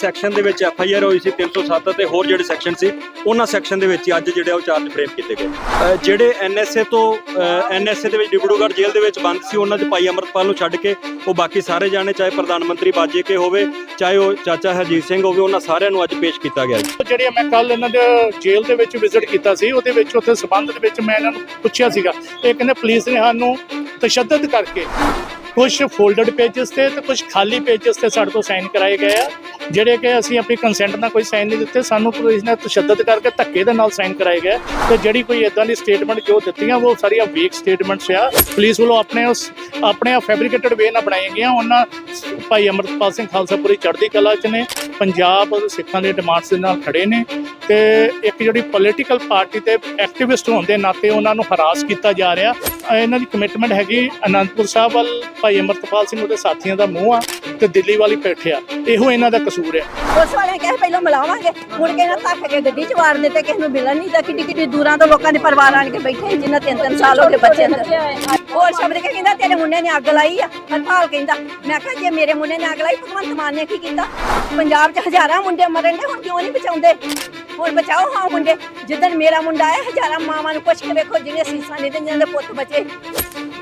Section ਦੇ ਵਿੱਚ F I R ਹੋਈ ਸੀ 307 ਤੇ ਹੋਰ ਜਿਹੜੇ ਸੈਕਸ਼ਨ ਸੀ, ਉਹਨਾਂ ਸੈਕਸ਼ਨ ਦੇ ਵਿੱਚ ਅੱਜ ਜਿਹੜੇ ਉਹ ਚਾਰਜ ਫਰੇਮ ਕੀਤੇ ਗਏ। ਜਿਹੜੇ ਐਨ ਐਸ ਏ ਤੋਂ ਐਨ ਐਸ ਏ ਦੇ ਵਿੱਚ ਡਿਬੜੂਗੜ੍ਹ ਜੇਲ੍ਹ ਦੇ ਵਿੱਚ ਬੰਦ ਸੀ, ਉਹਨਾਂ ਦੇ ਭਾਈ ਅਮਰਤਪਾਲ ਨੂੰ ਛੱਡ ਕੇ ਉਹ ਬਾਕੀ ਸਾਰੇ ਜਾਣੇ, ਚਾਹੇ ਪ੍ਰਧਾਨ ਮੰਤਰੀ ਬਾਜੇ ਕੇ ਹੋਵੇ, ਚਾਹੇ ਉਹ ਚਾਚਾ ਹਰਜੀਤ ਸਿੰਘ ਹੋਵੇ, ਉਹਨਾਂ ਸਾਰਿਆਂ ਨੂੰ ਅੱਜ ਪੇਸ਼ ਕੀਤਾ ਗਿਆ ਜੀ। ਜਿਹੜੇ ਮੈਂ ਕੱਲ ਇਹਨਾਂ ਦੇ ਜੇਲ੍ਹ ਦੇ ਵਿੱਚ ਵਿਜ਼ਿਟ ਕੀਤਾ ਸੀ, ਉਹਦੇ ਵਿੱਚ ਉੱਥੇ ਸਬੰਧ ਦੇ ਵਿੱਚ ਮੈਂ ਇਹਨਾਂ ਨੂੰ ਪੁੱਛਿਆ ਸੀਗਾ ਇਹ ਕਹਿੰਦੇ ਪੁਲਿਸ ਨੇ ਸਾਨੂੰ ਤਸ਼ੱਦਦ ਕਰਕੇ ਕੁਝ ਫੋਲਡਡ ਪੇजेस ਤੇ ਤੇ ਕੁਝ ਖਾਲੀ ਪੇजेस ਤੇ ਸਾਡੇ ਤੋਂ ਸਾਈਨ ਕਰਾਏ ਗਏ ਆ। ਜਿਹੜੇ ਕਿ ਅਸੀਂ ਆਪਣੀ ਕੰਸੈਂਟ ਨਾਲ ਕੋਈ ਸਾਈਨ ਨਹੀਂ ਦਿੱਤੇ, ਸਾਨੂੰ ਪੁਲਿਸ ਨੇ ਤਸ਼ੱਦਦ ਕਰਕੇ ਧੱਕੇ ਦੇ ਨਾਲ ਸਾਈਨ ਕਰਾਏ ਗਏ। ਤੇ ਜਿਹੜੀ ਕੋਈ ਇਦਾਂ ਦੀ ਸਟੇਟਮੈਂਟ ਜੋ ਦਿੱਤੀਆਂ, ਉਹ ਸਾਰੀਆਂ ਵੀਕ ਸਟੇਟਮੈਂਟਸ ਆ। ਪੁਲਿਸ ਵੱਲੋਂ ਆਪਣੇ ਉਸ ਆਪਣੇ ਆ ਫੈਬਰਿਕੇਟਡ ਵੇ ਨਾਲ ਬਣਾਈਆਂ ਗਈਆਂ। ਉਹਨਾਂ ਭਾਈ ਅਮਰਪਾਲ ਸਿੰਘ ਖਾਲਸਾ ਖਾਲਸਾਪੁਰੀ ਚੜ੍ਹਦੀ ਕਲਾ ਚ ਨੇ। ਪੰਜਾਬ ਸਿੱਖਾਂ ਦੇ ਡਿਮਾਂਡਸ ਦੇ ਨਾਲ ਖੜੇ ਨੇ। ਤੇ ਇੱਕ ਜਿਹੜੀ ਪੋਲੀਟੀਕਲ ਪਾਰਟੀ ਤੇ ਐਕਟੀਵਿਸਟ ਹੋਣ ਦੇ ਨਾਤੇ ਉਹਨਾਂ ਨੂੰ ਹਰਾਸ ਕੀਤਾ ਜਾ ਰਿਹਾ। ਇਹਨਾਂ ਦੀ ਕਮਿਟਮੈਂਟ ਹੈਗੀ ਅਨੰਦਪੁਰ ਸਾਹਿਬ ਵੱਲ ਭਾਈ ਅਮਰਤਪਾਲ ਸਿੰਘ ਉਹਦੇ ਸਾਥੀਆਂ ਦਾ ਮੂੰਹ ਆ ਤੇ ਦਿੱਲੀ ਵਾਲੀ ਪੇਠਿਆ ਇਹੋ ਇਹਨਾਂ ਦਾ ਕਸੂਰ ਹੈ ਪੁਲਿਸ ਵਾਲਿਆਂ ਕਹੇ ਪਹਿਲਾਂ ਮਿਲਾਵਾਂਗੇ ਮੁੜ ਕੇ ਨਾ ਧੱਕ ਕੇ ਗੱਡੀ ਚ ਵਾਰ ਦਿੱਤੇ ਕਿਸੇ ਨੂੰ ਮਿਲਣ ਨਹੀਂ ਤਾਂ ਕਿੱਡੀ ਕਿੱਡੀ ਦੂਰਾਂ ਤੋਂ ਲੋਕਾਂ ਦੇ ਪਰਿਵਾਰ ਆਣ ਕੇ ਬੈਠੇ ਸੀ, ਜਿਨ੍ਹਾਂ ਤਿੰਨ ਤਿੰਨ ਸਾਲ ਹੋ ਗਏ ਬੱਚੇ ਅੰਦਰ ਹੋਰ ਸ਼ਬਦ ਕੇ ਕਹਿੰਦਾ ਤੇਰੇ ਮੁੰਡੇ ਨੇ ਅੱਗ ਲਾਈ ਆ। ਹਰਪਾਲ ਕਹਿੰਦਾ ਮੈਂ ਕਿਹਾ ਜੇ ਮੇਰੇ ਮੁੰਡੇ ਨੇ ਅੱਗ ਲਾਈ ਭਗਵੰਤ ਮਾਨ ਨੇ ਕੀ ਕੀਤਾ? ਪੰਜਾਬ 'ਚ ਹਜ਼ਾਰਾਂ ਮੁੰਡੇ ਮਰਨ ਦੇ ਹੁਣ ਕਿਉਂ ਨਹੀਂ ਬਚਾਉਂਦੇ? ਹੁਣ ਬਚਾਓ ਹਾਂ ਮੁੰਡੇ। ਜਿੱਦਣ ਮੇਰਾ ਮੁੰਡਾ ਆਇਆ, ਹਜ਼ਾਰਾਂ ਮਾਵਾਂ ਨੂੰ ਪੁੱਛ ਕੇ ਵੇਖੋ ਜਿਹਨੇ ਸੀਸਾਂ ਨਹੀਂ ਤੇ ਦੇ ਪੁੱਤ ਬਚੇ।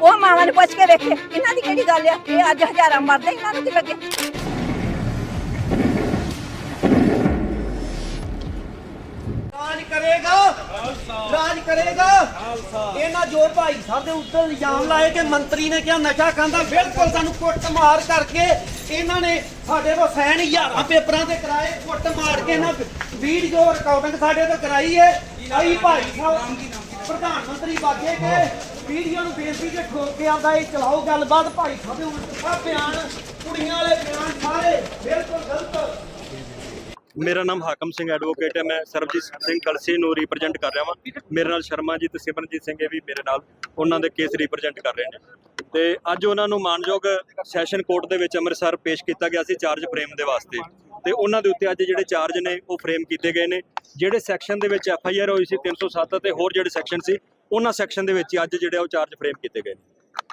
ਉਹ ਮਾਵਾਂ ਨੂੰ ਪੁੱਛ ਕੇ ਵੇਖੇ, ਇਹਨਾਂ ਦੀ ਕਿਹੜੀ ਗੱਲ ਆ? ਇਹ ਅੱਜ ਹਜ਼ਾਰਾਂ ਮਰਦੇ, ਇਹਨਾਂ ਨੂੰ ਕੀ ਲੱਗੇ? ਰਾਜ ਕਰੇਗਾ। ਰਾਜ ਕਰੇਗਾ। ਇਹਨਾਂ ਜੋ ਭਾਈ ਸਾਹਿਬ ਦੇ ਉੱਤੇ ਇਲਜ਼ਾਮ ਲਾਏ ਕਿ ਮੰਤਰੀ ਨੇ ਕਿਹਾ ਨਸ਼ਾ ਖਾਂਦਾ ਬਿਲਕੁਲ ਸਾਨੂੰ ਕੁੱਟ ਮਾਰ ਕਰਕੇ ਇਹਨਾਂ ਨੇ ਸਾਡੇ ਕੋਲ ਸੈਨ ਹਜ਼ਾਰਾਂ ਪੇਪਰਾਂ ਤੇ ਕਰਾਏ, ਕੁੱਟ ਮਾਰ ਕੇ ਇਹਨਾਂ ਵੀਡੀਓ ਰਿਕਾਰਡਿੰਗ ਸਾਡੇ ਤੋਂ ਕਰਾਈ ਏ। ਆਈ ਭਾਈ ਸਾਹਿਬ, ਪ੍ਰਧਾਨ ਮੰਤਰੀ ਬਾਗੇ ਕੇ ਵੀਡੀਓ ਨੂੰ ਬੇਨਤੀ ਕੇ ਠੋਕ ਕੇ ਆਉਂਦਾ ਇਹ ਚਲਾਓ ਗੱਲਬਾਤ। ਭਾਈ ਸਾਹਿਬ ਦੇ ਉਲਟ ਬਿਆਨ, ਕੁੜੀਆਂ ਵਾਲੇ ਬਿਆਨ ਸਾਰੇ ਬਿਲਕੁਲ ਗਲਤ। ਮੇਰਾ ਨਾਮ ਹਾਕਮ ਸਿੰਘ ਐਡਵੋਕੇਟ ਹੈ, ਮੈਂ ਸਰਬਜੀਤ ਸਿੰਘ ਕਲਸੀ ਨੂੰ ਰਿਪਰੈਜ਼ੈਂਟ ਕਰ ਰਿਹਾ ਹਾਂ ਮੇਰੇ ਨਾਲ ਸ਼ਰਮਾ ਜੀ ਤੇ ਸਿਮਰਨਜੀਤ ਸਿੰਘ ਇਹ ਵੀ ਮੇਰੇ ਨਾਲ, ਉਹਨਾਂ ਦੇ ਕੇਸ ਰਿਪਰੈਜ਼ੈਂਟ ਕਰ ਰਹੇ ਨੇ। ਤੇ ਅੱਜ ਉਹਨਾਂ ਨੂੰ ਮਾਨਯੋਗ ਸੈਸ਼ਨ ਕੋਰਟ ਦੇ ਵਿੱਚ ਅੰਮ੍ਰਿਤਸਰ ਪੇਸ਼ ਕੀਤਾ ਗਿਆ ਸੀ ਚਾਰਜ ਫਰੇਮ ਦੇ ਵਾਸਤੇ। ਤੇ ਉਹਨਾਂ ਦੇ ਉੱਤੇ ਅੱਜ ਜਿਹੜੇ ਚਾਰਜ ਨੇ, ਉਹ ਫਰੇਮ ਕੀਤੇ ਗਏ ਨੇ। ਜਿਹੜੇ ਸੈਕਸ਼ਨ ਦੇ ਵਿੱਚ ਐਫ ਆਈ ਆਰ ਹੋਈ ਸੀ 307 ਅਤੇ ਹੋਰ ਜਿਹੜੇ ਸੈਕਸ਼ਨ ਸੀ, ਉਹਨਾਂ ਸੈਕਸ਼ਨ ਦੇ ਵਿੱਚ ਹੀ ਅੱਜ ਜਿਹੜੇ ਉਹ ਚਾਰਜ ਫਰੇਮ ਕੀਤੇ ਗਏ ਨੇ।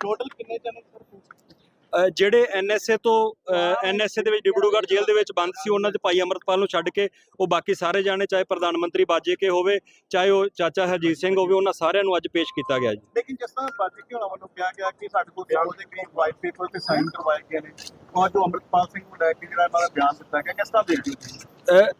ਟੋਟਲ ਕਿੰਨੇ ਜਣੇ ਅਹ ਜਿਹੜੇ ਐਨਐਸਏ ਤੋਂ ਐਨਐਸਏ ਦੇ ਵਿੱਚ ਡਿਬੜੂਗੜ੍ਹ ਜੇਲ੍ਹ ਦੇ ਵਿੱਚ ਬੰਦ ਸੀ, ਉਹਨਾਂ 'ਚ ਭਾਈ ਅਮਰਤਪਾਲ ਨੂੰ ਛੱਡ ਕੇ ਉਹ ਬਾਕੀ ਸਾਰੇ ਜਾਣੇ, ਚਾਹੇ ਪ੍ਰਧਾਨ ਮੰਤਰੀ ਬਾਜੇ ਕੇ ਹੋਵੇ, ਚਾਹੇ ਉਹ ਚਾਚਾ ਹਰਜੀਤ ਸਿੰਘ ਹੋਵੇ, ਉਹਨਾਂ ਸਾਰਿਆਂ ਨੂੰ ਅੱਜ ਪੇਸ਼ ਕੀਤਾ ਗਿਆ ਜੀ। ਲੇਕਿਨ ਜਿਸ ਤਰ੍ਹਾਂ ਬਾਜੀ ਕਿ ਹੋਣਾ ਵੱਲੋਂ ਕਿਹਾ ਗਿਆ ਕਿ ਸਾਡੇ ਕੋਲ 100 ਦੇ ਕਰੀਬ ਵਾਈਟ ਪੇਪਰ ਤੇ ਸਾਈਨ ਕਰਵਾਏ ਗਏ ਨੇ ਔਰ ਜੋ ਅੰਮ੍ਰਿਤਪਾਲ ਸਿੰਘ ਨੂੰ ਲੈ ਕੇ ਜਿਹੜਾ ਇਹਨਾਂ ਦਾ ਬਿਆਨ ਦਿੱਤਾ ਗਿਆ, ਕਿਸ ਤਰ੍ਹਾਂ ਦੇਖਦੇ ਹੋ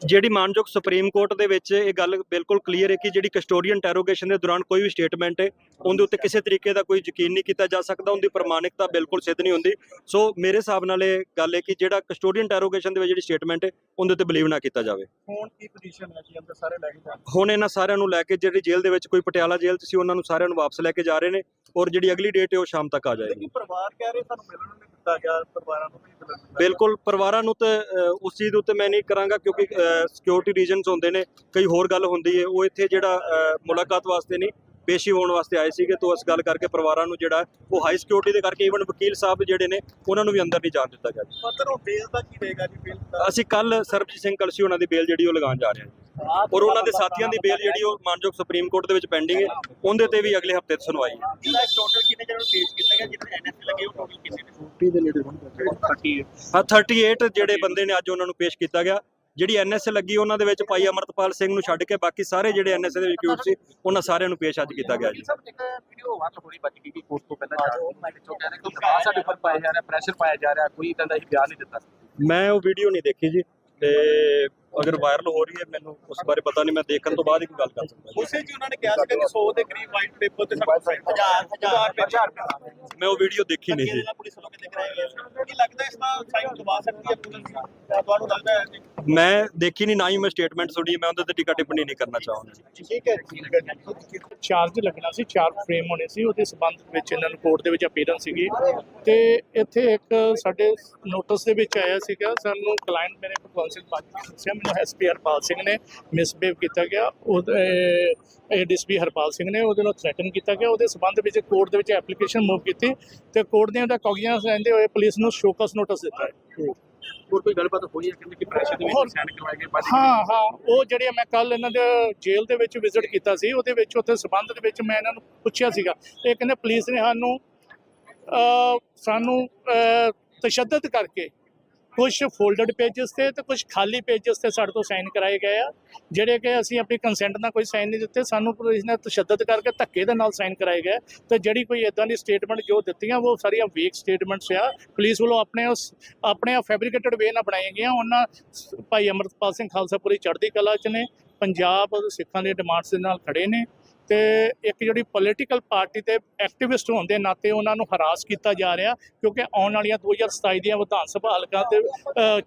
ਜਿਹੜੀ ਮਾਨਯੋਗ ਸੁਪਰੀਮ ਕੋਰਟ ਦੇ ਵਿੱਚ ਇਹ ਗੱਲ ਬਿਲਕੁਲ ਕਲੀਅਰ ਹੈ ਕਿ ਜਿਹੜੀ ਕਸਟੋਡੀਅਨ ਟੈਰੋਗੇਸ਼ਨ ਦੇ ਦੌਰਾਨ ਕੋਈ ਵੀ ਸਟੇਟਮੈਂਟ ਹੈ ਉਹਦੇ ਉੱਤੇ ਕਿਸੇ ਤਰੀਕੇ ਦਾ ਕੋਈ ਯਕੀਨ ਨਹੀਂ ਕੀਤਾ ਜਾ ਸਕਦਾ ਉਹਦੀ ਪ੍ਰਮਾਣਿਕਤਾ ਬਿਲਕੁਲ ਸਿੱਧ ਨਹੀਂ ਹੁੰਦੀ। ਸੋ ਮੇਰੇ ਹਿਸਾਬ ਨਾਲ ਇਹ ਗੱਲ ਹੈ ਕਿ ਜਿਹੜਾ ਕਸਟੋਡੀਅਨ ਟੈਰੋਗੇਸ਼ਨ ਦੇ ਵਿੱਚ ਜਿਹੜੀ ਸਟੇਟਮੈਂਟ ਹੈ ਉਹਦੇ ਉੱਤੇ ਬਲੀਵ ਨਾ ਕੀਤਾ ਜਾਵੇ। ਹੁਣ ਕੀ ਪੋਜੀਸ਼ਨ ਹੈ ਜੀ? ਅੰਦਰ ਸਾਰੇ ਲੈ ਕੇ ਜਾਣ ਹੁਣ ਇਹਨਾਂ ਸਾਰਿਆਂ ਨੂੰ ਲੈ ਕੇ ਜਿਹੜੀ ਜੇਲ੍ਹ ਦੇ ਵਿੱਚ ਕੋਈ ਪਟਿਆਲਾ ਜੇਲ੍ਹ 'ਚ ਸੀ ਉਹਨਾਂ ਨੂੰ ਸਾਰਿਆਂ ਨੂੰ ਵਾਪਸ ਲੈ ਕੇ ਜਾ ਰਹੇ ਨੇ ਔਰ ਜਿਹੜੀ ਅਗਲੀ ਡੇਟ ਹੈ ਉਹ ਸ਼ਾਮ ਤੱਕ ਆ ਜਾਏਗੀ। ਪਰਿਵਾਰ ਕਹਿ ਰਹੇ ਸਾਨੂੰ ਮਿਲਣ ਦਿੱਤਾ ਗਿਆ ਪਰਿਵਾਰਾਂ ਨੂੰ ਨਹੀਂ ਮਿਲਣ ਦਿੱਤਾ ਬਿਲਕੁਲ ਪਰਿਵਾਰਾਂ ਨੂੰ ਤੇ ਉਸ ਚੀਜ਼ ਦੇ ਉੱਤੇ ਮੈਂ ਨਹੀਂ ਕਰਾਂਗਾ ਕਿਉਂਕਿ ਸਿਕਿਉਰਿਟੀ ਰੀਜਨਸ ਹੁੰਦੇ ਨੇ ਕਈ ਹੋਰ ਗੱਲ ਹੁੰਦੀ ਹੈ ਉਹ ਇੱਥੇ ਜਿਹੜਾ ਮੁਲਾਕਾਤ ਵਾਸਤੇ ਨਹੀਂ ਪੇਸ਼ੀ ਹੋਣ ਵਾਸਤੇ ਆਏ ਸੀਗੇ ਤੋਂ ਇਸ ਗੱਲ ਕਰਕੇ ਪਰਿਵਾਰਾਂ ਨੂੰ ਜਿਹੜਾ ਉਹ ਹਾਈ ਸਿਕਿਉਰਿਟੀ ਦੇ ਕਰਕੇ ਈਵਨ ਵਕੀਲ ਸਾਹਿਬ ਜਿਹੜੇ ਨੇ ਉਹਨਾਂ ਨੂੰ ਵੀ ਅੰਦਰ ਨਹੀਂ ਜਾਣ ਦਿੱਤਾ ਗਿਆ। ਜੀ। ਮਤਲਬ ਉਹ ਬੇਲ ਦਾ ਕੀ ਰਹੇਗਾ ਜੀ ਬੇਲ ਅਸੀਂ ਕੱਲ ਸਰਬਜੀਤ ਸਿੰਘ ਕਲਸੀ ਉਹਨਾਂ ਦੀ ਬੇਲ ਜਿਹੜੀ ਉਹ ਲਗਾਉਣ ਜਾ ਰਹੇ ਹਾਂ ਔਰ ਉਹਨਾਂ ਦੇ ਸਾਥੀਆਂ ਦੀ ਬੇਲ ਜਿਹੜੀ ਉਹ ਮਾਨਯੋਗ ਸੁਪਰੀਮ ਕੋਰਟ ਦੇ ਵਿੱਚ ਪੈਂਡਿੰਗ ਹੈ ਉਹਦੇ ਤੇ ਵੀ ਅਗਲੇ ਹਫ਼ਤੇ ਸੁਣਵਾਈ ਹੈ। ਟੋਟਲ ਕਿੰਨੇ ਜਣੇ ਨੂੰ ਪੇਸ਼ ਕੀਤਾ ਗਿਆ? ਜਿਹਨਾਂ ਐਨਐਸਏ ਲੱਗੇ ਉਹ ਟੋਟਲ ਕਿੰਨੇ ਨੇ? 40 ਦੇ ਨੇੜੇ ਹੋਣਗੇ। 30 ਹਾਂ 38 ਜਿਹੜੇ ਬੰਦੇ ਨੇ ਅੱਜ ਉਹਨਾਂ ਨੂੰ ਪੇਸ਼ ਕੀਤਾ ਗਿਆ। ਜਿਹੜੀ ਐਨਐਸਏ ਲੱਗੀ ਉਹਨਾਂ ਦੇ ਵਿੱਚ ਭਾਈ ਅਮਰਤਪਾਲ ਸਿੰਘ ਨੂੰ ਛੱਡ ਕੇ ਬਾਕੀ ਸਾਰੇ ਜਿਹੜੇ ਐਨਐਸਏ ਦੇ ਰਿਕਿਊਟ ਸੀ ਉਹਨਾਂ ਸਾਰਿਆਂ ਨੂੰ ਪੇਸ਼ ਅੱਜ ਕੀਤਾ ਗਿਆ ਜੀ। ਸਭ ਇੱਕ ਵੀਡੀਓ ਵਾਇਰਲ ਹੋਣੀ ਬੱਚ ਗਈ ਕਿ ਕੋਰਟ ਤੋਂ ਪਹਿਲਾਂ ਜਾ ਰਹੇ ਵਿੱਚੋਂ ਕਹਿ ਰਹੇ ਕਿ ਦਬਾਅ ਸਾਡੇ ਉੱਪਰ ਪਾਇਆ ਜਾ ਰਿਹਾ ਪ੍ਰੈਸ਼ਰ ਪਾਇਆ ਜਾ ਰਿਹਾ ਕੋਈ ਇਦਾਂ ਦਾ ਹੀ ਬਿਆਨ ਨਹੀਂ ਦਿੱਤਾ। ਮੈਂ ਉਹ ਵੀਡੀਓ ਨਹੀਂ ਦੇਖੀ ਜੀ ਤੇ ਅਗਰ ਵਾਇਰਲ ਹੋ ਰਹੀ ਹੈ ਮੈਨੂੰ ਉਸ ਬਾਰੇ ਪਤਾ ਨਹੀਂ ਮੈਂ ਦੇਖਣ ਤੋਂ ਬਾਅਦ ਹੀ ਕੋਈ ਗੱਲ ਕਰ ਸਕਦਾ। ਉਸੇ ਜੀ ਉਹਨਾਂ ਨੇ ਕਿਹਾ ਸੀ ਕਿ 100 ਦੇ ਕਰੀਬ ਵਾਈਟ ਪੇਪਰ ਤੇ ਸਾਡੇ ਹਜ਼ਾਰ ਹਜ਼ਾਰ ਹਜ਼ਾਰ ਮੈਂ ਉਹ ਵੀਡੀਓ ਦੇਖੀ ਨਹੀਂ ਜੀ ਪੁਲਿਸ ਵੱਲੋਂ ਕਿਤੇ ਕਰਾਇਆ ਗਿਆ ਕੀ ਲੱਗਦਾ ਇਸ ਦਾ ਸਾਈਨ ਦਬਾ ਸਕਦੀ ਹੈ ਪੁਲਿਸ ਤੁਹਾਨੂੰ ਲੱਗਦਾ ਹੈ ਜੀ ਮੈਂ ਦੇਖੀ ਨਹੀਂ ਨਾ ਹੀ ਮੈਂ ਸਟੇਟਮੈਂਟ ਸੁਣੀ ਮੈਂ ਉਹਦੇ ਤੇ ਟਿਕਾ ਟਿੱਪਣੀ ਨਹੀਂ ਕਰਨਾ ਚਾਹੁੰਦਾ। ਠੀਕ ਹੈ ਠੀਕ ਹੈ ਚਾਰਜ ਲੱਗਣਾ ਸੀ ਚਾਰ ਫਰੇਮ ਹੋਣੇ ਸੀ ਉਹਦੇ ਸਬੰਧ ਵਿੱਚ ਇਹਨਾਂ ਨੂੰ ਕੋਰਟ ਦੇ ਵਿੱਚ ਅਪੀਅਰੈਂਸ ਸੀਗੀ। ਤੇ ਇੱਥੇ ਇੱਕ ਸਾਡੇ ਨੋਟਿਸ ਦੇ ਵਿੱਚ ਆਇਆ ਸੀਗਾ ਸਾਨੂੰ ਕਲਾਇੰਟ ਮੇਰੇ ਭਗਵੰਤ ਸਿੰਘ ਪਾਜੀ ਨੇ ਦੱਸਿਆ ਮੈਨੂੰ ਐਸਪੀ ਹਰਪਾਲ ਸਿੰਘ ਨੇ ਮਿਸਬਿਹੇਵ ਕੀਤਾ ਗਿਆ। ਉਹਦੇ ਏਡੀਐਸਪੀ ਹਰਪਾਲ ਸਿੰਘ ਨੇ ਉਹਦੇ ਨਾਲ ਥ੍ਰੈਟਨ ਕੀਤਾ ਗਿਆ। ਉਹਦੇ ਸਬੰਧ ਵਿੱਚ ਕੋਰਟ ਦੇ ਵਿੱਚ ਐਪਲੀਕੇਸ਼ਨ ਮੂਵ ਕੀਤੀ ਤੇ ਕੋਰਟ ਨੇ ਉਹਦਾ ਕਾਗਜ਼ਾਂ ਲੈਂਦੇ ਹੋਏ ਪੁਲਿਸ ਨੂੰ ਸ਼ੋਕਸ ਨੋਟਿਸ ਦਿੱਤਾ ਹੈ। ਹੋਰ ਕੋਈ ਗੱਲਬਾਤ ਹੋਈ ਹੈ? ਕਿ ਪ੍ਰੈਸ਼ਰ ਦੇ ਵਿੱਚ ਸਾਈਨ ਕਰਵਾਏ ਗਏ? ਹਾਂ ਹਾਂ। ਉਹ ਜਿਹੜੇ ਮੈਂ ਕੱਲ ਇਹਨਾਂ ਦੇ ਜੇਲ੍ਹ ਦੇ ਵਿੱਚ ਵਿਜ਼ਿਟ ਕੀਤਾ ਸੀ ਉਹਦੇ ਵਿੱਚ ਉੱਥੇ ਸਬੰਧ ਦੇ ਵਿੱਚ ਮੈਂ ਇਹਨਾਂ ਨੂੰ ਪੁੱਛਿਆ ਸੀਗਾ। ਇਹ ਕਹਿੰਦੇ ਪੁਲਿਸ ਨੇ ਸਾਨੂੰ ਸਾਨੂੰ ਤਸ਼ੱਦਦ ਕਰਕੇ ਕੁਝ ਫੋਲਡਡ ਪੇजेस ਤੇ ਤੇ ਕੁਝ ਖਾਲੀ ਪੇजेस ਤੇ ਸਾਡੇ ਤੋਂ ਸਾਈਨ ਕਰਾਏ ਗਏ ਆ, ਜਿਹੜੇ ਕਿ ਅਸੀਂ ਆਪਣੀ ਕੰਸੈਂਟ ਨਾਲ ਕੋਈ ਸਾਈਨ ਨਹੀਂ ਦਿੱਤੇ, ਸਾਨੂੰ ਪੁਲਿਸ ਨੇ ਤਸ਼ੱਦਦ ਕਰਕੇ ਧੱਕੇ ਦੇ ਨਾਲ ਸਾਈਨ ਕਰਾਏ ਗਏ। ਤੇ ਜਿਹੜੀ ਕੋਈ ਇਦਾਂ ਦੀ ਸਟੇਟਮੈਂਟ ਜੋ ਦਿੱਤੀਆਂ, ਉਹ ਸਾਰੀਆਂ ਵੇਕ ਸਟੇਟਮੈਂਟਸ ਆ। ਪੁਲਿਸ ਵੱਲੋਂ ਆਪਣੇ ਉਸ, ਆਪਣੇ ਫੈਬਰਿਕੇਟਡ ਵੇ ਨਾਲ ਬਣਾਈਆਂ ਗਈਆਂ। ਉਹਨਾਂ ਭਾਈ ਅਮਰਤਪਾਲ ਸਿੰਘ ਖਾਲਸਾਪੁਰੀ ਚੜ੍ਹਦੀ ਕਲਾ ਚ ਨੇ। ਪੰਜਾਬ ਸਿੱਖਾਂ ਦੇ ਡਿਮਾਂਡਸ ਦੇ ਨਾਲ ਖੜੇ ਨੇ। ਤੇ ਇੱਕ ਜਿਹੜੀ ਪੋਲੀਟੀਕਲ ਪਾਰਟੀ ਤੇ ਐਕਟਿਵਿਸਟ ਹੋਣ ਦੇ ਨਾਤੇ ਉਹਨਾਂ ਨੂੰ ਹਰਾਸ ਕੀਤਾ ਜਾ ਰਿਹਾ, ਕਿਉਂਕਿ ਆਉਣ ਵਾਲੀਆਂ 2027 ਦੀਆਂ ਵਿਧਾਨ ਸਭਾ ਹਲਕਾਂ ਤੇ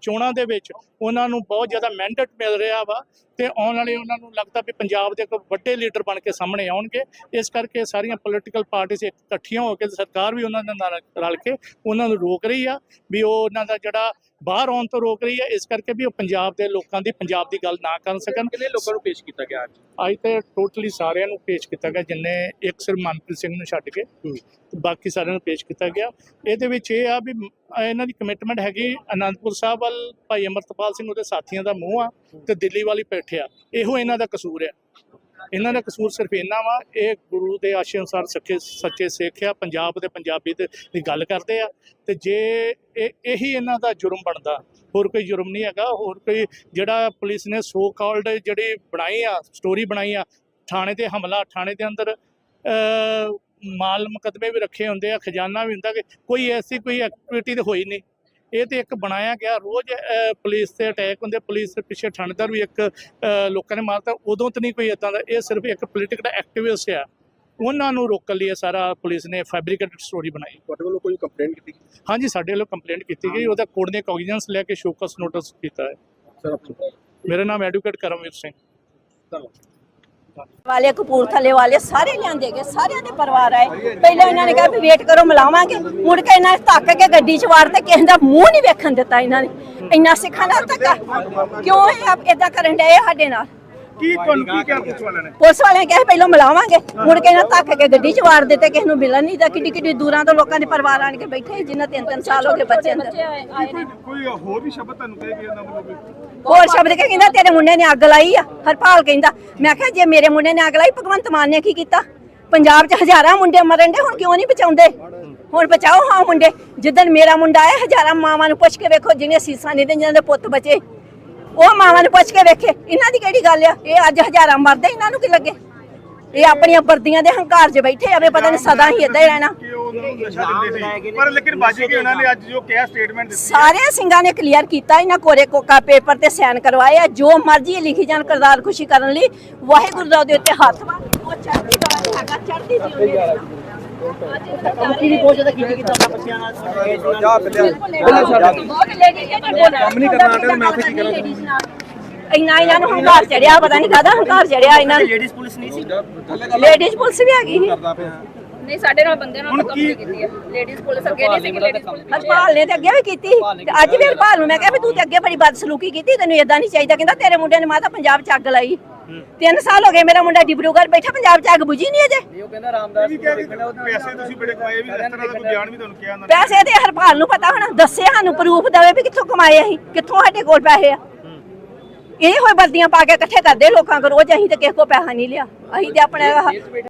ਚੋਣਾਂ ਦੇ ਵਿੱਚ ਉਹਨਾਂ ਨੂੰ ਬਹੁਤ ਜ਼ਿਆਦਾ ਮੈਂਡੇਟ ਮਿਲ ਰਿਹਾ ਵਾ ਤੇ ਆਉਣ ਵਾਲੇ ਉਹਨਾਂ ਨੂੰ ਲੱਗਦਾ ਵੀ ਪੰਜਾਬ ਦੇ ਇੱਕ ਵੱਡੇ ਲੀਡਰ ਬਣ ਕੇ ਸਾਹਮਣੇ ਆਉਣਗੇ। ਇਸ ਕਰਕੇ ਸਾਰੀਆਂ ਪੋਲੀਟੀਕਲ ਪਾਰਟੀਆਂ ਇਕੱਠੀਆਂ ਹੋ ਕੇ ਸਰਕਾਰ ਵੀ ਉਹਨਾਂ ਦੇ ਨਾਲ ਰਲ ਕੇ ਉਹਨਾਂ ਨੂੰ ਰੋਕ ਰਹੀ ਆ ਵੀ ਉਹ ਉਹਨਾਂ ਦਾ ਜਿਹੜਾ ਬਾਹਰ ਆਉਣ ਤੋਂ ਰੋਕ ਰਹੀ ਹੈ ਇਸ ਕਰਕੇ ਵੀ ਉਹ ਪੰਜਾਬ ਦੇ ਲੋਕਾਂ ਦੀ ਪੰਜਾਬ ਦੀ ਗੱਲ ਨਾ ਕਰ ਸਕਣ। ਕਿੰਨੇ ਲੋਕਾਂ ਨੂੰ ਪੇਸ਼ ਕੀਤਾ ਗਿਆ ਅੱਜ? ਅੱਜ ਤੇ ਟੋਟਲੀ ਸਾਰਿਆਂ ਨੂੰ ਪੇਸ਼ ਕੀਤਾ ਗਿਆ ਜਿੰਨੇ ਇੱਕ ਸਿਰ ਮਨਪ੍ਰੀਤ ਸਿੰਘ ਨੂੰ ਛੱਡ ਕੇ। ਬਾਕੀ ਸਾਰਿਆਂ ਨੂੰ ਪੇਸ਼ ਕੀਤਾ ਗਿਆ। ਇਹਦੇ ਵਿੱਚ ਇਹ ਆ ਵੀ ਇਹਨਾਂ ਦੀ ਕਮਿਟਮੈਂਟ ਹੈਗੀ ਅਨੰਦਪੁਰ ਸਾਹਿਬ ਵੱਲ ਭਾਈ ਅਮਰਤਪਾਲ ਸਿੰਘ ਉਹਦੇ ਸਾਥੀਆਂ ਦਾ ਮੂੰਹ ਆ ਤੇ ਦਿੱਲੀ ਵਾਲੀ ਪੇਠੇ ਆ। ਇਹੋ ਇਹਨਾਂ ਦਾ ਕਸੂਰ ਆ। ਇਹਨਾਂ ਦਾ ਕਸੂਰ ਸਿਰਫ ਇੰਨਾ ਵਾ, ਇਹ ਗੁਰੂ ਦੇ ਆਸ਼ੇ ਅਨੁਸਾਰ ਸੱਚੇ ਸੱਚੇ ਸਿੱਖ ਆ, ਪੰਜਾਬ ਦੇ ਪੰਜਾਬੀ ਦੇ ਦੀ ਗੱਲ ਕਰਦੇ ਆ, ਤੇ ਜੇ ਇਹ, ਇਹੀ ਇਹਨਾਂ ਦਾ ਜੁਰਮ ਬਣਦਾ, ਹੋਰ ਕੋਈ ਜੁਰਮ ਨਹੀਂ ਹੈਗਾ, ਹੋਰ ਕੋਈ ਜਿਹੜਾ ਪੁਲਿਸ ਨੇ ਸੋ ਕਾਲਡ ਜਿਹੜੀ ਬਣਾਈ ਆ ਸਟੋਰੀ ਬਣਾਈ ਆ, ਥਾਣੇ ਤੇ ਹਮਲਾ, ਥਾਣੇ ਦੇ ਅੰਦਰ ਮਾਲ ਮੁਕਦਮੇ ਵੀ ਰੱਖੇ ਹੁੰਦੇ ਆ, ਖਜ਼ਾਨਾ ਵੀ ਹੁੰਦਾ ਕਿ ਕੋਈ ਐਸੀ ਕੋਈ ਐਕਟੀਵਿਟੀ ਤੇ ਹੋਈ ਨਹੀਂ। ਇਹ ਤੇ ਇੱਕ ਬਣਾਇਆ ਗਿਆ। ਰੋਜ਼ ਪੁਲਿਸ ਤੇ ਅਟੈਕ ਹੁੰਦੇ ਪੁਲਿਸ ਪਿੱਛੇ ਥਾਣੇਦਾਰ ਵੀ ਇੱਕ ਲੋਕਾਂ ਨੇ ਮਾਰਤਾ। ਉਦੋਂ ਤਾਂ ਨਹੀਂ ਕੋਈ ਇਦਾਂ ਦਾ ਇਹ ਸਿਰਫ ਇੱਕ ਪੋਲੀਟੀਕਲ ਐਕਟਿਵਿਸਟ ਆ। ਉਹਨਾਂ ਨੂੰ ਰੋਕਣ ਲਈ ਇਹ ਸਾਰਾ ਪੁਲਿਸ ਨੇ ਫੈਬਰੀਕੇਟਡ ਸਟੋਰੀ ਬਣਾਈ। ਤੁਹਾਡੇ ਵੱਲੋਂ ਕੋਈ ਕੰਪਲੇਂਟ ਕੀਤੀ ਹਾਂਜੀ ਸਾਡੇ ਵੱਲੋਂ ਕੰਪਲੇਂਟ ਕੀਤੀ ਗਈ। ਉਹਦਾ ਕੋਰਟ ਨੇ ਕੌਗਨੀਜੈਂਸ ਲੈ ਕੇ ਸ਼ੋਕਸ ਨੋਟਿਸ ਕੀਤਾ ਹੈ। ਮੇਰਾ ਨਾਮ ਐਡਵੋਕੇਟ ਕਰਮਵੀਰ ਸਿੰਘ। ਵਾਲੇ, ਕਪੂਰਥਲੇ ਵਾਲੇ ਸਾਰੇ ਲਿਆਂਦੇ ਗਏ, ਸਾਰਿਆਂ ਦੇ ਪਰਿਵਾਰ ਆਏ। ਪਹਿਲਾਂ ਇਹਨਾਂ ਨੇ ਕਿਹਾ ਵੀ ਵੇਟ ਕਰੋ, ਮਿਲਾਵਾਂਗੇ। ਮੁੜ ਕੇ ਇਹਨਾਂ ਨੇ ਧੱਕ ਕੇ ਗੱਡੀ 'ਚ ਵਾੜ ਤੇ ਕਿਸੇ ਦਾ ਮੂੰਹ ਨਹੀਂ ਵੇਖਣ ਦਿੱਤਾ ਇਹਨਾਂ ਨੇ। ਇੰਨਾ ਸਿੱਖਾਂ ਦਾ ਧੱਕਾ। ਕਿਉਂ ਇਹ ਇਦਾਂ ਕਰਨ ਡਏ ਸਾਡੇ ਨਾਲ? ਕੀ ਤੁਹਾਨੂੰ ਕੀ ਕਿਹਾ ਪੁਲਿਸ ਵਾਲਿਆਂ ਨੇ? ਪੁਲਿਸ ਵਾਲਿਆਂ ਕਹੇ ਪਹਿਲਾਂ ਮਿਲਾਵਾਂਗੇ। ਮੁੜ ਕੇ ਇਹਨਾਂ ਧੱਕ ਕੇ ਗੱਡੀ 'ਚ ਵਾਰ ਦਿੱਤੇ ਕਿਸੇ ਨੂੰ ਮਿਲਣ ਨਹੀਂ ਦਾ ਕਿੱਡੀ ਕਿੱਡੀ ਦੂਰਾਂ ਤੋਂ ਲੋਕਾਂ ਦੇ ਪਰਿਵਾਰ ਆਣ ਕੇ ਬੈਠੇ ਜਿਨ੍ਹਾਂ ਤਿੰਨ ਤਿੰਨ ਸਾਲ ਹੋ ਗਏ ਬੱਚੇ ਅੰਦਰ। ਕੋਈ ਕੋਈ ਹੋਰ ਵੀ ਸ਼ਬਦ ਤੁਹਾਨੂੰ ਕਹੇ ਗਿਆ ਨਾ ਹੋਰ ਸ਼ਬਦ ਕੇ ਕਹਿੰਦਾ ਤੇਰੇ ਮੁੰਡੇ ਨੇ ਅੱਗ ਲਾਈ ਆ। ਹਰਪਾਲ ਕਹਿੰਦਾ ਮੈਂ ਕਿਹਾ ਜੇ ਮੇਰੇ ਮੁੰਡੇ ਨੇ ਅੱਗ ਲਾਈ ਭਗਵੰਤ ਮਾਨ ਨੇ ਕੀ ਕੀਤਾ? ਪੰਜਾਬ 'ਚ ਹਜ਼ਾਰਾਂ ਮੁੰਡੇ ਮਰਨ ਦੇ ਹੁਣ ਕਿਉਂ ਨਹੀਂ ਬਚਾਉਂਦੇ? ਹੁਣ ਬਚਾਓ ਹਾਂ ਮੁੰਡੇ। ਜਿੱਦਣ ਮੇਰਾ ਮੁੰਡਾ ਆਇਆ ਹਜ਼ਾਰਾਂ ਮਾਵਾਂ ਨੂੰ ਪੁੱਛ ਕੇ ਵੇਖੋ ਜਿਹਨੇ ਸੀਸਾਂ ਨਹੀਂ ਦੇ ਜਿਹਨਾਂ ਦੇ ਪੁੱਤ ਬਚੇ। ਉਹ ਮਾਵਾਂ ਨੂੰ ਪੁੱਛ ਕੇ ਵੇਖੇ ਇਹਨਾਂ ਦੀ ਕਿਹੜੀ ਗੱਲ ਆ? ਇਹ ਅੱਜ ਹਜ਼ਾਰਾਂ ਮਰਦੇ ਇਹਨਾਂ ਨੂੰ ਕੀ ਲੱਗੇ? ਇਹ ਆਪਣੀਆਂ ਵਰਦੀਆਂ ਦੇ ਹੰਕਾਰ 'ਚ ਬੈਠੇ ਆਵੇ ਪਤਾ ਨਹੀਂ ਸਦਾ ਹੀ ਏਦਾਂ ਹੀ ਰਹਿਣਾ। ਕਿ ਉਹ ਉਹਨਾਂ ਨੂੰ ਨਸ਼ਾ ਦਿੰਦੇ ਸੀ। ਪਰ ਲੇਕਿਨ ਬਾਜੀ ਕਿ ਉਹਨਾਂ ਨੇ ਅੱਜ ਜੋ ਕਿਹਾ ਸਟੇਟਮੈਂਟ ਦਿੱਤੀ ਸਾਰੇ ਸਿੰਘਾਂ ਨੇ ਕਲੀਅਰ ਕੀਤਾ ਇਹਨਾਂ ਕੋਰੇ ਕੋਕਾ ਪੇਪਰ ਤੇ ਸਾਈਨ ਕਰਵਾਏ ਆ। ਜੋ ਮਰਜ਼ੀ ਲਿਖੀ ਜਾਣ ਕਰਤਾਰ ਖੁਸ਼ੀ ਕਰਨ ਲਈ ਵਾਹਿਗੁਰੂ ਦਾ ਉਹਦੇ ਉੱਤੇ ਹੱਥ ਵਾ। ਉਹ ਚੜ੍ਹਦੀ ਕਲਾ ਹੈਗਾ ਚੜ੍ਹਦੀ ਕੀਤਾ ਬੱਚਿਆਂ ਨਾਲ ਲੇਡੀਜ਼ ਨੇ ਕੰਮ ਨਹੀਂ ਕਰਨਾ ਆਟੇ ਮੈਂ ਉੱਥੇ ਕੀ ਕਰਾਂ? ਇੰਨਾ ਇਹਨਾਂ ਨੂੰ ਹੰਕਾਰ ਚੜਿਆ ਪਤਾ ਨਹੀਂ ਕਾਹਦਾ ਹੰਕਾਰ ਚੜਿਆ ਇਹਨਾਂ ਨੂੰ। ਲੇਡੀਜ਼ ਪੁਲਿਸ ਨਹੀਂ ਸੀ। ਲੇਡੀਜ਼ ਪੁਲਿਸ ਵੀ ਹੈਗੀ ਸੀ। ਨਹੀਂ ਸਾਡੇ ਨਾਲ ਬੰਦੇ ਨਾਲ ਤਾਂ ਕੰਮ ਨਹੀਂ ਕੀਤੀ ਹੈ। ਲੇਡੀਜ਼ ਪੁਲਿਸ ਅੱਗੇ ਨਹੀਂ ਸੀ ਲੇਡੀਜ਼ ਪੁਲਿਸ ਹਰਪਾਲ ਨੇ ਤੇ ਅੱਗੇ ਵੀ ਕੀਤੀ ਤੇ ਅੱਜ ਵੀ ਹਰਪਾਲ ਨੂੰ ਮੈਂ ਕਿਹਾ ਵੀ ਤੂੰ ਤੇ ਅੱਗੇ ਬੜੀ ਬਦਸਲੂਕੀ ਕੀਤੀ ਤੈਨੂੰ ਇਦਾਂ ਨਹੀਂ ਚਾਹੀਦਾ। ਕਹਿੰਦਾ ਤੇਰੇ ਮੁੰਡੇ ਨੇ ਮਾਤਾ ਪੰਜਾਬ ਚ ਅੱਗ ਲਾਈ। ਤਿੰਨ ਸਾਲ ਹੋ ਗਏ ਮੇਰਾ ਮੁੰਡਾ ਡਿਬਰੂਗੜ੍ਹ ਬੈਠਾ ਪੰਜਾਬ ਚ ਅੱਗ ਬੁਝੀ ਨਹੀਂ ਅਜੇ। ਇਹ ਵੀ ਕਿਹਾ ਕਿ ਪੈਸੇ ਤੁਸੀਂ ਬੜੇ ਕਮਾਏ ਵੀ ਇਸ ਤਰ੍ਹਾਂ ਦਾ ਕੋਈ ਬਿਆਨ ਵੀ ਤੁਹਾਨੂੰ ਕਿਹਾ ਉਹਨਾਂ ਨੇ? ਪੈਸੇ ਤੇ ਹਰਪਾਲ ਨੂੰ ਪਤਾ ਹੋਣਾ ਦੱਸੇ ਸਾਨੂੰ ਪ੍ਰੂਫ ਦੇਵੇ ਵੀ ਕਿੱਥੋਂ ਕਮਾਏ ਅਸੀਂ ਕਿੱਥੋਂ ਸਾਡੇ ਕੋਲ ਪੈਸੇ ਆ। ਇਹ ਹੋਏ ਵਰਦੀਆਂ ਪਾ ਕੇ ਇਕੱਠੇ ਕਰਦੇ ਲੋਕਾਂ ਕੋਲ ਰੋਜ਼ ਅਸੀਂ ਤੇ ਕਿਸੇ ਕੋਲ ਪੈਸਾ ਨਹੀਂ ਲਿਆ। ਅਸੀਂ ਤੇ ਆਪਣੇ